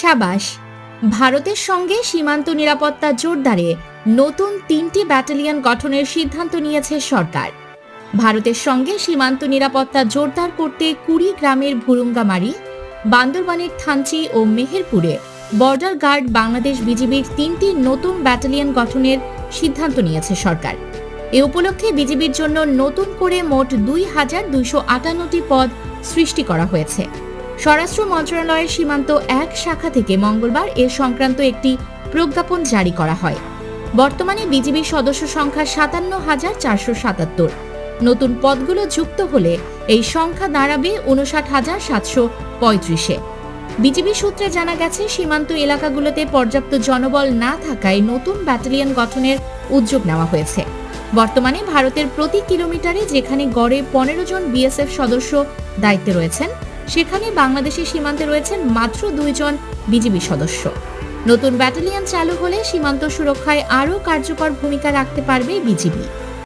সাবাস। ভারতের সঙ্গে সীমান্ত নিরাপত্তা জোরদারে নতুন তিনটি ব্যাটালিয়ন গঠনের সিদ্ধান্ত নিয়েছে সরকার। ভারতের সঙ্গে সীমান্ত নিরাপত্তা জোরদার করতে কুড়ি গ্রামের ভুরুঙ্গামারি, বান্দরবানের থানচি ও মেহেরপুরে বর্ডার গার্ড বাংলাদেশ বিজিবির তিনটি নতুন ব্যাটালিয়ন গঠনের সিদ্ধান্ত নিয়েছে সরকার। এ উপলক্ষে বিজিবির জন্য নতুন করে মোট দুই হাজার দুইশো আটান্নটি পদ সৃষ্টি করা হয়েছে। স্বরাষ্ট্র মন্ত্রণালয়ের সীমান্ত এক শাখা থেকে মঙ্গলবার এ সংক্রান্ত একটি প্রজ্ঞাপন জারি করা হয়। বর্তমানে বিজিবির সদস্য সংখ্যা সাতান্ন হাজার চারশো সাতাত্তর। নতুন পদগুলো যুক্ত হলে এই সংখ্যা দাঁড়াবে উনষাট হাজার সাতশো পঁয়ত্রিশে। বিজিবি সূত্রে জানা গেছে, সীমান্ত এলাকাগুলোতে পর্যাপ্ত জনবল না থাকায় নতুন ব্যাটালিয়ন গঠনের উদ্যোগ নেওয়া হয়েছে। বর্তমানে ভারতের প্রতি কিলোমিটারে যেখানে গড়ে পনেরো জন বিএসএফ সদস্য দায়িত্বে রয়েছেন সেখানে বাংলাদেশের সীমান্তে রয়েছেন মাত্র দুইজন বিজিবি সদস্য। নতুন ব্যাটালিয়ন চালু হলে সীমান্ত সুরক্ষায় আরও কার্যকর ভূমিকা রাখতে পারবে বিজিবি।